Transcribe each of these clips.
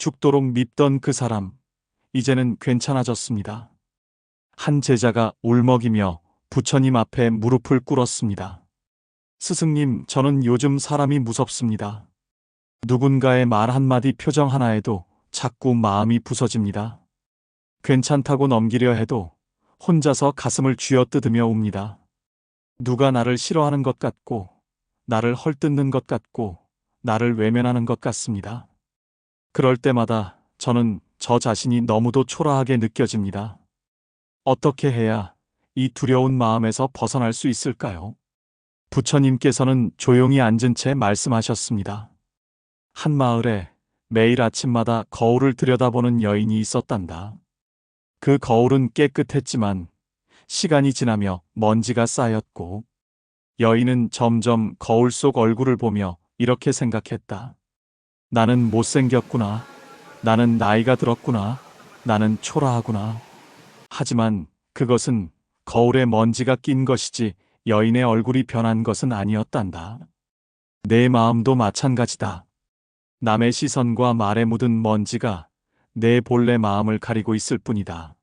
죽도록 밉던 그 사람, 이제는 괜찮아졌습니다. 한 제자가 울먹이며 부처님 앞에 무릎을 꿇었습니다. 스승님, 저는 요즘 사람이 무섭습니다. 누군가의 말 한마디 표정 하나에도 자꾸 마음이 부서집니다. 괜찮다고 넘기려 해도 혼자서 가슴을 쥐어뜯으며 웁니다. 누가 나를 싫어하는 것 같고, 나를 헐뜯는 것 같고, 나를 외면하는 것 같습니다. 그럴 때마다 저는 저 자신이 너무도 초라하게 느껴집니다. 어떻게 해야 이 두려운 마음에서 벗어날 수 있을까요? 부처님께서는 조용히 앉은 채 말씀하셨습니다. 한 마을에 매일 아침마다 거울을 들여다보는 여인이 있었단다. 그 거울은 깨끗했지만 시간이 지나며 먼지가 쌓였고 여인은 점점 거울 속 얼굴을 보며 이렇게 생각했다. 나는 못생겼구나. 나는 나이가 들었구나. 나는 초라하구나. 하지만 그것은 거울에 먼지가 낀 것이지 여인의 얼굴이 변한 것은 아니었단다. 내 마음도 마찬가지다. 남의 시선과 말에 묻은 먼지가 내 본래 마음을 가리고 있을 뿐이다.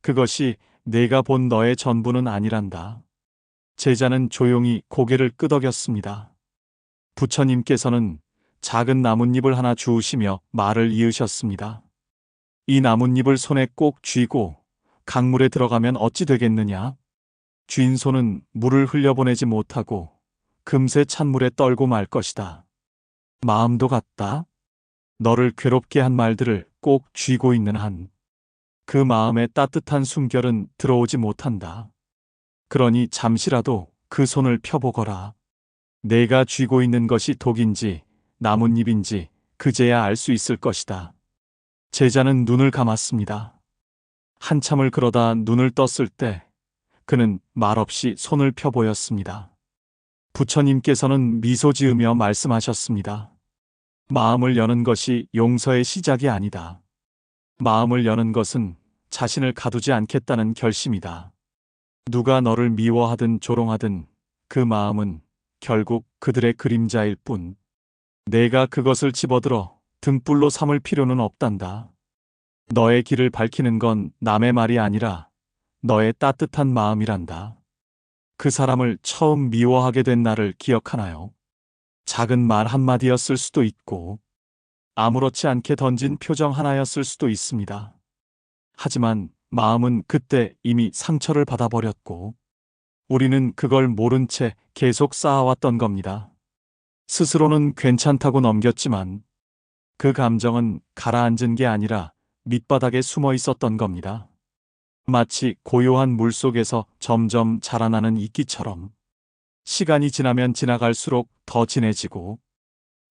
그것이 내가 본 너의 전부는 아니란다. 제자는 조용히 고개를 끄덕였습니다. 부처님께서는 작은 나뭇잎을 하나 주우시며 말을 이으셨습니다. 이 나뭇잎을 손에 꼭 쥐고 강물에 들어가면 어찌 되겠느냐? 쥔 손은 물을 흘려보내지 못하고 금세 찬물에 떨고 말 것이다. 마음도 같다. 너를 괴롭게 한 말들을 꼭 쥐고 있는 한 그 마음의 따뜻한 숨결은 들어오지 못한다. 그러니 잠시라도 그 손을 펴보거라. 내가 쥐고 있는 것이 독인지 나뭇잎인지 그제야 알 수 있을 것이다. 제자는 눈을 감았습니다. 한참을 그러다 눈을 떴을 때 그는 말없이 손을 펴 보였습니다. 부처님께서는 미소 지으며 말씀하셨습니다. 마음을 여는 것이 용서의 시작이 아니다. 마음을 여는 것은 자신을 가두지 않겠다는 결심이다. 누가 너를 미워하든 조롱하든 그 마음은 결국 그들의 그림자일 뿐. 내가 그것을 집어들어 등불로 삼을 필요는 없단다. 너의 길을 밝히는 건 남의 말이 아니라 너의 따뜻한 마음이란다. 그 사람을 처음 미워하게 된 나를 기억하나요? 작은 말 한마디였을 수도 있고, 아무렇지 않게 던진 표정 하나였을 수도 있습니다. 하지만 마음은 그때 이미 상처를 받아버렸고, 우리는 그걸 모른 채 계속 쌓아왔던 겁니다. 스스로는 괜찮다고 넘겼지만, 그 감정은 가라앉은 게 아니라 밑바닥에 숨어 있었던 겁니다. 마치 고요한 물 속에서 점점 자라나는 이끼처럼 시간이 지나면 지나갈수록 더 진해지고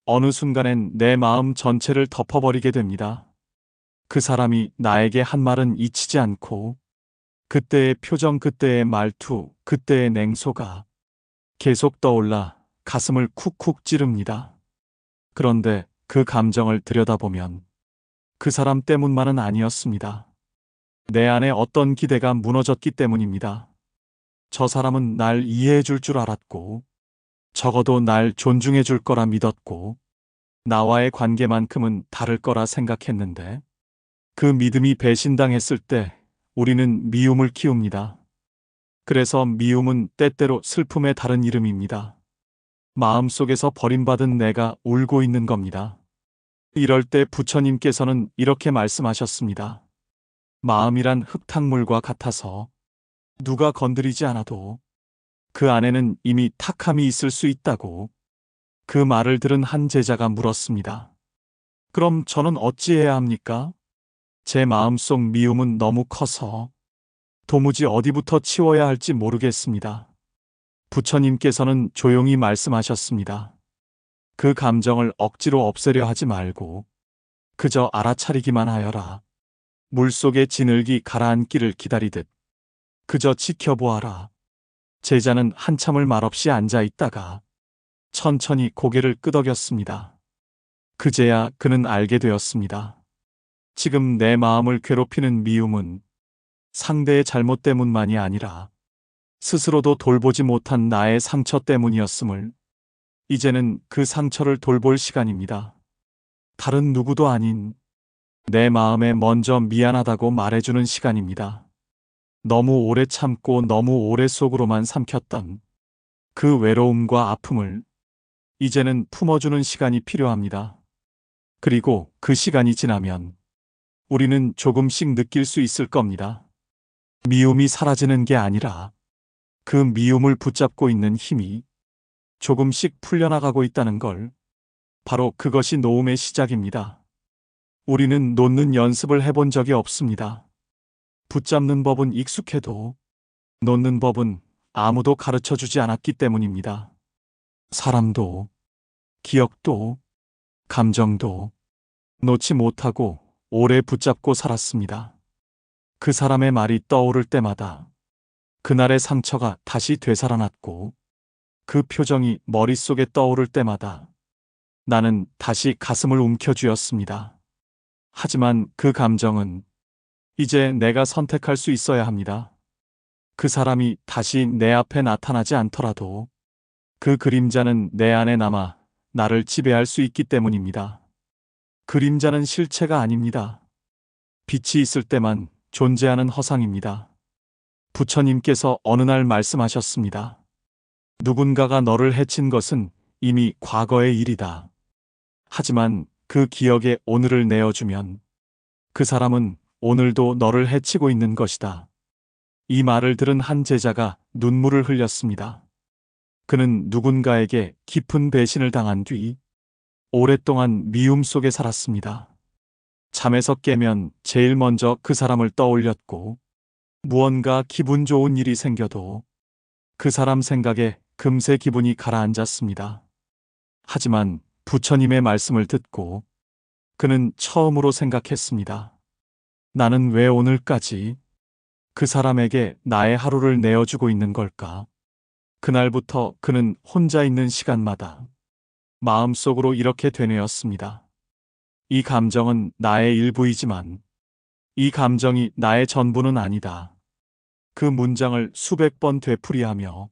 어느 순간엔 내 마음 전체를 덮어버리게 됩니다. 그 사람이 나에게 한 말은 잊히지 않고 그때의 표정, 그때의 말투, 그때의 냉소가 계속 떠올라 가슴을 쿡쿡 찌릅니다. 그런데 그 감정을 들여다보면 그 사람 때문만은 아니었습니다. 내 안에 어떤 기대가 무너졌기 때문입니다. 저 사람은 날 이해해 줄 줄 알았고, 적어도 날 존중해 줄 거라 믿었고, 나와의 관계만큼은 다를 거라 생각했는데, 그 믿음이 배신당했을 때 우리는 미움을 키웁니다. 그래서 미움은 때때로 슬픔의 다른 이름입니다. 마음속에서 버림받은 내가 울고 있는 겁니다. 이럴 때 부처님께서는 이렇게 말씀하셨습니다. 마음이란 흙탕물과 같아서 누가 건드리지 않아도 그 안에는 이미 탁함이 있을 수 있다고 그 말을 들은 한 제자가 물었습니다. 그럼 저는 어찌해야 합니까? 제 마음속 미움은 너무 커서 도무지 어디부터 치워야 할지 모르겠습니다. 부처님께서는 조용히 말씀하셨습니다. 그 감정을 억지로 없애려 하지 말고 그저 알아차리기만 하여라. 물속의 진흙이 가라앉기를 기다리듯 그저 지켜보아라. 제자는 한참을 말없이 앉아 있다가 천천히 고개를 끄덕였습니다. 그제야 그는 알게 되었습니다. 지금 내 마음을 괴롭히는 미움은 상대의 잘못 때문만이 아니라 스스로도 돌보지 못한 나의 상처 때문이었음을 이제는 그 상처를 돌볼 시간입니다. 다른 누구도 아닌 내 마음에 먼저 미안하다고 말해주는 시간입니다. 너무 오래 참고 너무 오래 속으로만 삼켰던 그 외로움과 아픔을 이제는 품어주는 시간이 필요합니다. 그리고 그 시간이 지나면 우리는 조금씩 느낄 수 있을 겁니다. 미움이 사라지는 게 아니라 그 미움을 붙잡고 있는 힘이 조금씩 풀려나가고 있다는 걸 바로 그것이 노움의 시작입니다. 우리는 놓는 연습을 해본 적이 없습니다. 붙잡는 법은 익숙해도 놓는 법은 아무도 가르쳐 주지 않았기 때문입니다. 사람도, 기억도, 감정도 놓지 못하고 오래 붙잡고 살았습니다. 그 사람의 말이 떠오를 때마다 그날의 상처가 다시 되살아났고 그 표정이 머릿속에 떠오를 때마다 나는 다시 가슴을 움켜쥐었습니다. 하지만 그 감정은 이제 내가 선택할 수 있어야 합니다. 그 사람이 다시 내 앞에 나타나지 않더라도 그 그림자는 내 안에 남아 나를 지배할 수 있기 때문입니다. 그림자는 실체가 아닙니다. 빛이 있을 때만 존재하는 허상입니다. 부처님께서 어느 날 말씀하셨습니다. 누군가가 너를 해친 것은 이미 과거의 일이다. 하지만 그 기억에 오늘을 내어주면 그 사람은 오늘도 너를 해치고 있는 것이다. 이 말을 들은 한 제자가 눈물을 흘렸습니다. 그는 누군가에게 깊은 배신을 당한 뒤 오랫동안 미움 속에 살았습니다. 잠에서 깨면 제일 먼저 그 사람을 떠올렸고 무언가 기분 좋은 일이 생겨도 그 사람 생각에 금세 기분이 가라앉았습니다. 하지만 부처님의 말씀을 듣고 그는 처음으로 생각했습니다. 나는 왜 오늘까지 그 사람에게 나의 하루를 내어주고 있는 걸까? 그날부터 그는 혼자 있는 시간마다 마음속으로 이렇게 되뇌었습니다. 이 감정은 나의 일부이지만 이 감정이 나의 전부는 아니다. 그 문장을 수백 번 되풀이하며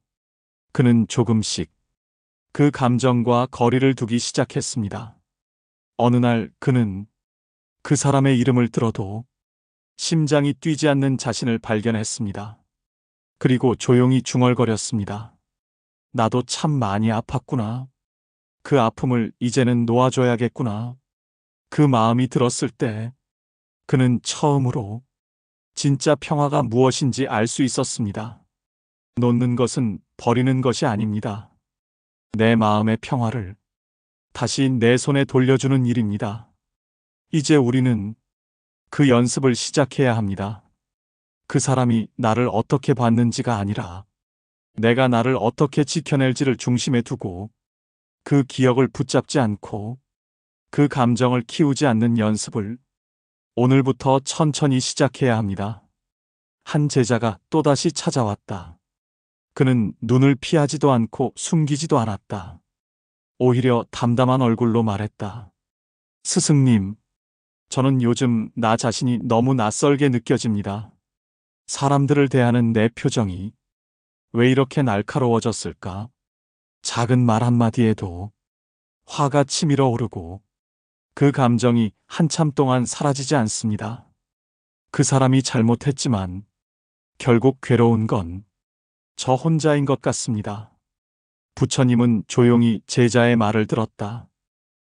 그는 조금씩 그 감정과 거리를 두기 시작했습니다. 어느 날 그는 그 사람의 이름을 들어도 심장이 뛰지 않는 자신을 발견했습니다. 그리고 조용히 중얼거렸습니다. 나도 참 많이 아팠구나. 그 아픔을 이제는 놓아줘야겠구나. 그 마음이 들었을 때 그는 처음으로 진짜 평화가 무엇인지 알 수 있었습니다. 놓는 것은 버리는 것이 아닙니다. 내 마음의 평화를 다시 내 손에 돌려주는 일입니다. 이제 우리는 그 연습을 시작해야 합니다. 그 사람이 나를 어떻게 봤는지가 아니라 내가 나를 어떻게 지켜낼지를 중심에 두고 그 기억을 붙잡지 않고 그 감정을 키우지 않는 연습을 오늘부터 천천히 시작해야 합니다. 한 제자가 또다시 찾아왔다. 그는 눈을 피하지도 않고 숨기지도 않았다. 오히려 담담한 얼굴로 말했다. 스승님, 저는 요즘 나 자신이 너무 낯설게 느껴집니다. 사람들을 대하는 내 표정이 왜 이렇게 날카로워졌을까? 작은 말 한마디에도 화가 치밀어 오르고 그 감정이 한참 동안 사라지지 않습니다. 그 사람이 잘못했지만 결국 괴로운 건 저 혼자인 것 같습니다. 부처님은 조용히 제자의 말을 들었다.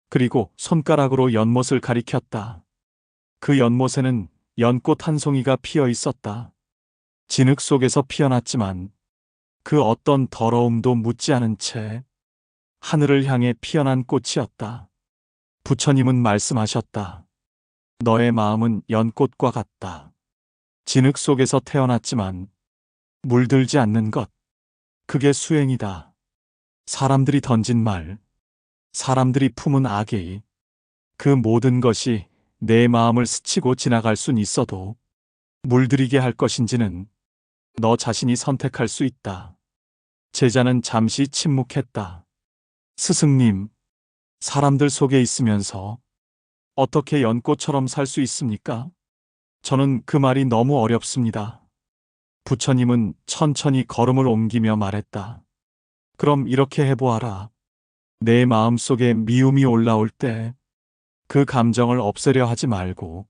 그리고 손가락으로 연못을 가리켰다. 그 연못에는 연꽃 한 송이가 피어 있었다. 진흙 속에서 피어났지만 그 어떤 더러움도 묻지 않은 채 하늘을 향해 피어난 꽃이었다. 부처님은 말씀하셨다. 너의 마음은 연꽃과 같다. 진흙 속에서 태어났지만 물들지 않는 것. 그게 수행이다. 사람들이 던진 말, 사람들이 품은 악의, 그 모든 것이 내 마음을 스치고 지나갈 순 있어도 물들이게 할 것인지는 너 자신이 선택할 수 있다. 제자는 잠시 침묵했다. 스승님, 사람들 속에 있으면서 어떻게 연꽃처럼 살 수 있습니까? 저는 그 말이 너무 어렵습니다. 부처님은 천천히 걸음을 옮기며 말했다. 그럼 이렇게 해보아라. 내 마음 속에 미움이 올라올 때 그 감정을 없애려 하지 말고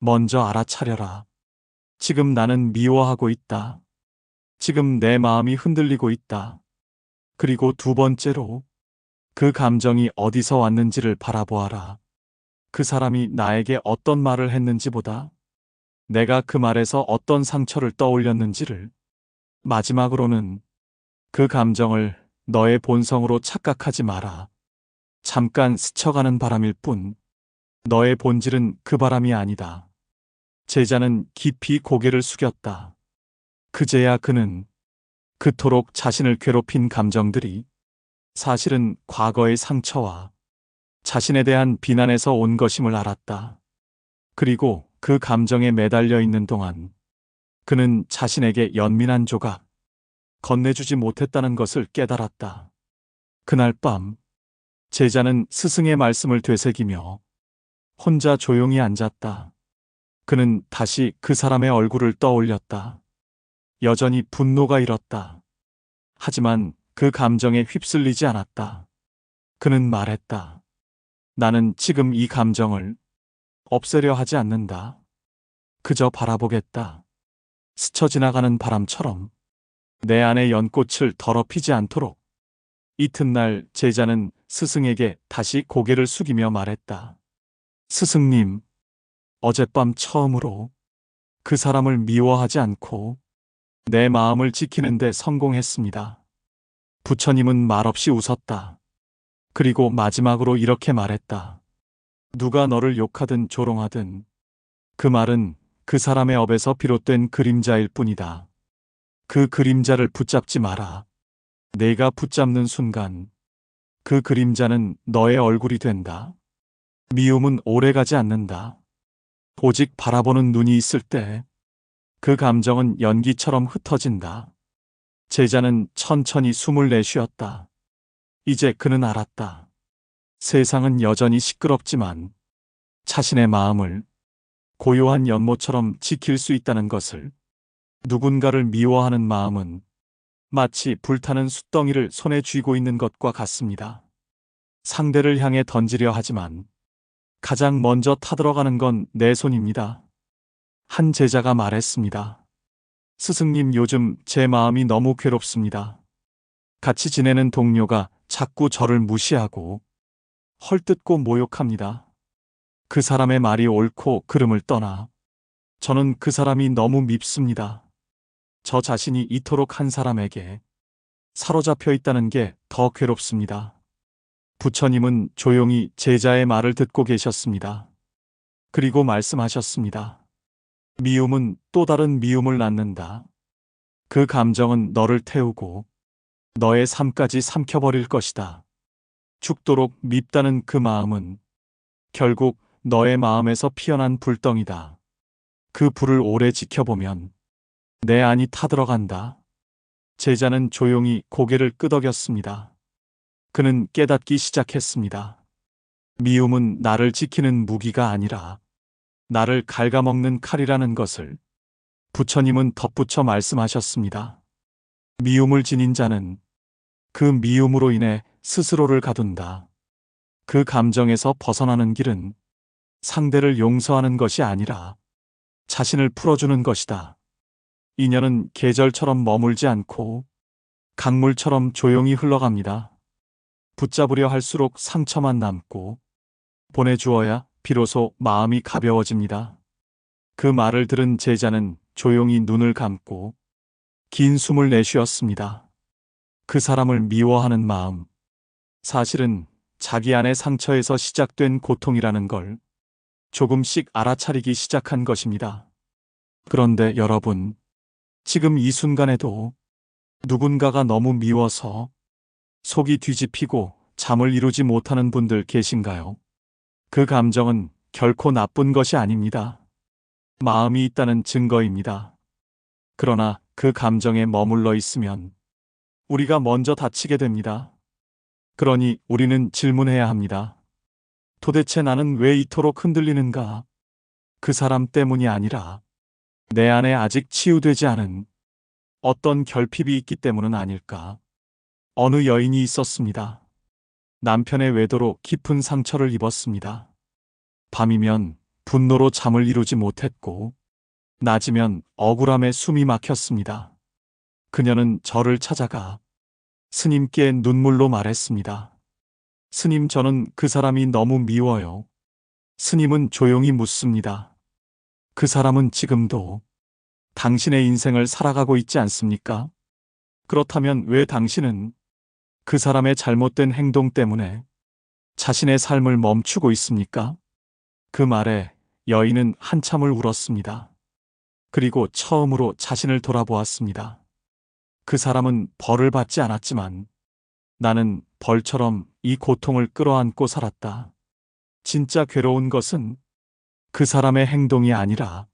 먼저 알아차려라. 지금 나는 미워하고 있다. 지금 내 마음이 흔들리고 있다. 그리고 두 번째로 그 감정이 어디서 왔는지를 바라보아라. 그 사람이 나에게 어떤 말을 했는지보다 내가 그 말에서 어떤 상처를 떠올렸는지를 마지막으로는 그 감정을 너의 본성으로 착각하지 마라. 잠깐 스쳐가는 바람일 뿐 너의 본질은 그 바람이 아니다. 제자는 깊이 고개를 숙였다. 그제야 그는 그토록 자신을 괴롭힌 감정들이 사실은 과거의 상처와 자신에 대한 비난에서 온 것임을 알았다. 그리고 그 감정에 매달려 있는 동안 그는 자신에게 연민한 조각 건네주지 못했다는 것을 깨달았다. 그날 밤 제자는 스승의 말씀을 되새기며 혼자 조용히 앉았다. 그는 다시 그 사람의 얼굴을 떠올렸다. 여전히 분노가 일었다. 하지만 그 감정에 휩쓸리지 않았다. 그는 말했다. 나는 지금 이 감정을 없애려 하지 않는다. 그저 바라보겠다. 스쳐 지나가는 바람처럼 내 안의 연꽃을 더럽히지 않도록. 이튿날 제자는 스승에게 다시 고개를 숙이며 말했다. 스승님, 어젯밤 처음으로 그 사람을 미워하지 않고 내 마음을 지키는데 성공했습니다. 부처님은 말없이 웃었다. 그리고 마지막으로 이렇게 말했다. 누가 너를 욕하든 조롱하든 그 말은 그 사람의 업에서 비롯된 그림자일 뿐이다. 그 그림자를 붙잡지 마라. 내가 붙잡는 순간 그 그림자는 너의 얼굴이 된다. 미움은 오래가지 않는다. 오직 바라보는 눈이 있을 때 그 감정은 연기처럼 흩어진다. 제자는 천천히 숨을 내쉬었다. 이제 그는 알았다. 세상은 여전히 시끄럽지만 자신의 마음을 고요한 연못처럼 지킬 수 있다는 것을 누군가를 미워하는 마음은 마치 불타는 숯덩이를 손에 쥐고 있는 것과 같습니다. 상대를 향해 던지려 하지만 가장 먼저 타들어가는 건 내 손입니다. 한 제자가 말했습니다. 스승님 요즘 제 마음이 너무 괴롭습니다. 같이 지내는 동료가 자꾸 저를 무시하고 헐뜯고 모욕합니다. 그 사람의 말이 옳고 그름을 떠나 저는 그 사람이 너무 밉습니다. 저 자신이 이토록 한 사람에게 사로잡혀 있다는 게 더 괴롭습니다. 부처님은 조용히 제자의 말을 듣고 계셨습니다. 그리고 말씀하셨습니다. 미움은 또 다른 미움을 낳는다. 그 감정은 너를 태우고 너의 삶까지 삼켜버릴 것이다. 죽도록 밉다는 그 마음은 결국 너의 마음에서 피어난 불덩이다. 그 불을 오래 지켜보면 내 안이 타들어간다. 제자는 조용히 고개를 끄덕였습니다. 그는 깨닫기 시작했습니다. 미움은 나를 지키는 무기가 아니라 나를 갉아먹는 칼이라는 것을 부처님은 덧붙여 말씀하셨습니다. 미움을 지닌 자는 그 미움으로 인해 스스로를 가둔다. 그 감정에서 벗어나는 길은 상대를 용서하는 것이 아니라 자신을 풀어주는 것이다. 인연은 계절처럼 머물지 않고 강물처럼 조용히 흘러갑니다. 붙잡으려 할수록 상처만 남고 보내주어야 비로소 마음이 가벼워집니다. 그 말을 들은 제자는 조용히 눈을 감고 긴 숨을 내쉬었습니다. 그 사람을 미워하는 마음. 사실은 자기 안의 상처에서 시작된 고통이라는 걸 조금씩 알아차리기 시작한 것입니다. 그런데 여러분, 지금 이 순간에도 누군가가 너무 미워서 속이 뒤집히고 잠을 이루지 못하는 분들 계신가요? 그 감정은 결코 나쁜 것이 아닙니다. 마음이 있다는 증거입니다. 그러나 그 감정에 머물러 있으면 우리가 먼저 다치게 됩니다. 그러니 우리는 질문해야 합니다. 도대체 나는 왜 이토록 흔들리는가? 그 사람 때문이 아니라 내 안에 아직 치유되지 않은 어떤 결핍이 있기 때문은 아닐까? 어느 여인이 있었습니다. 남편의 외도로 깊은 상처를 입었습니다. 밤이면 분노로 잠을 이루지 못했고, 낮이면 억울함에 숨이 막혔습니다. 그녀는 저를 찾아가 스님께 눈물로 말했습니다. 스님, 저는 그 사람이 너무 미워요. 스님은 조용히 묻습니다. 그 사람은 지금도 당신의 인생을 살아가고 있지 않습니까? 그렇다면 왜 당신은 그 사람의 잘못된 행동 때문에 자신의 삶을 멈추고 있습니까? 그 말에 여인은 한참을 울었습니다. 그리고 처음으로 자신을 돌아보았습니다. 그 사람은 벌을 받지 않았지만 나는 벌처럼 이 고통을 끌어안고 살았다. 진짜 괴로운 것은 그 사람의 행동이 아니라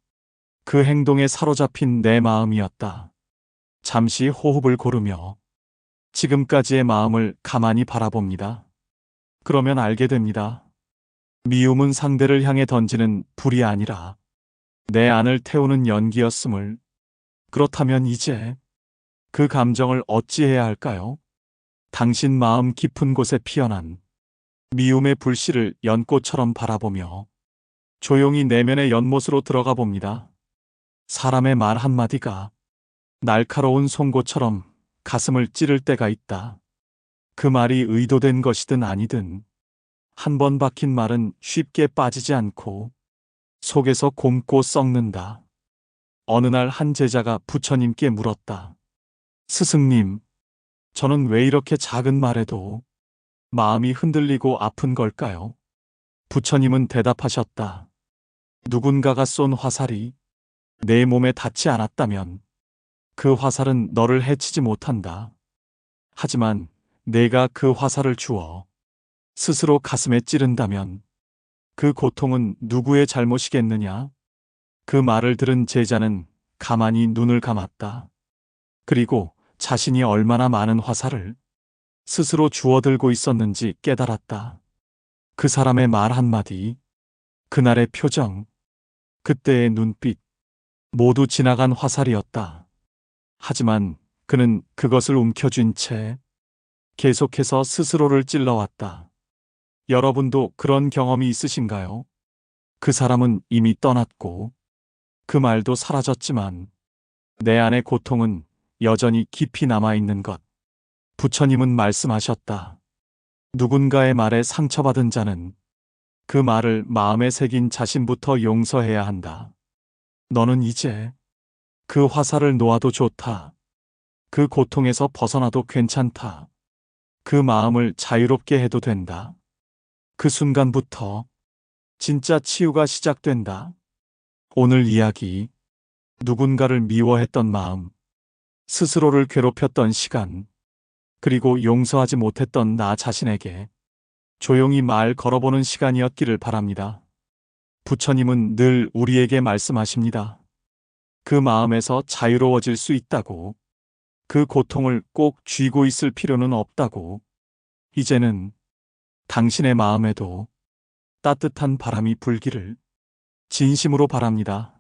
그 행동에 사로잡힌 내 마음이었다. 잠시 호흡을 고르며 지금까지의 마음을 가만히 바라봅니다. 그러면 알게 됩니다. 미움은 상대를 향해 던지는 불이 아니라 내 안을 태우는 연기였음을. 그렇다면 이제 그 감정을 어찌해야 할까요? 당신 마음 깊은 곳에 피어난 미움의 불씨를 연꽃처럼 바라보며 조용히 내면의 연못으로 들어가 봅니다. 사람의 말 한마디가 날카로운 송곳처럼 가슴을 찌를 때가 있다. 그 말이 의도된 것이든 아니든 한 번 박힌 말은 쉽게 빠지지 않고 속에서 곰고 썩는다. 어느 날 한 제자가 부처님께 물었다. 스승님, 저는 왜 이렇게 작은 말에도 마음이 흔들리고 아픈 걸까요? 부처님은 대답하셨다. 누군가가 쏜 화살이 내 몸에 닿지 않았다면 그 화살은 너를 해치지 못한다. 하지만 내가 그 화살을 주어 스스로 가슴에 찌른다면 그 고통은 누구의 잘못이겠느냐? 그 말을 들은 제자는 가만히 눈을 감았다. 그리고 자신이 얼마나 많은 화살을 스스로 주워들고 있었는지 깨달았다. 그 사람의 말 한마디, 그날의 표정, 그때의 눈빛, 모두 지나간 화살이었다. 하지만 그는 그것을 움켜쥔 채 계속해서 스스로를 찔러왔다. 여러분도 그런 경험이 있으신가요? 그 사람은 이미 떠났고 그 말도 사라졌지만 내 안의 고통은 여전히 깊이 남아있는 것. 부처님은 말씀하셨다. 누군가의 말에 상처받은 자는 그 말을 마음에 새긴 자신부터 용서해야 한다. 너는 이제 그 화살을 놓아도 좋다. 그 고통에서 벗어나도 괜찮다. 그 마음을 자유롭게 해도 된다. 그 순간부터 진짜 치유가 시작된다. 오늘 이야기, 누군가를 미워했던 마음, 스스로를 괴롭혔던 시간, 그리고 용서하지 못했던 나 자신에게 조용히 말 걸어보는 시간이었기를 바랍니다. 부처님은 늘 우리에게 말씀하십니다. 그 마음에서 자유로워질 수 있다고. 그 고통을 꼭 쥐고 있을 필요는 없다고. 이제는 당신의 마음에도 따뜻한 바람이 불기를 진심으로 바랍니다.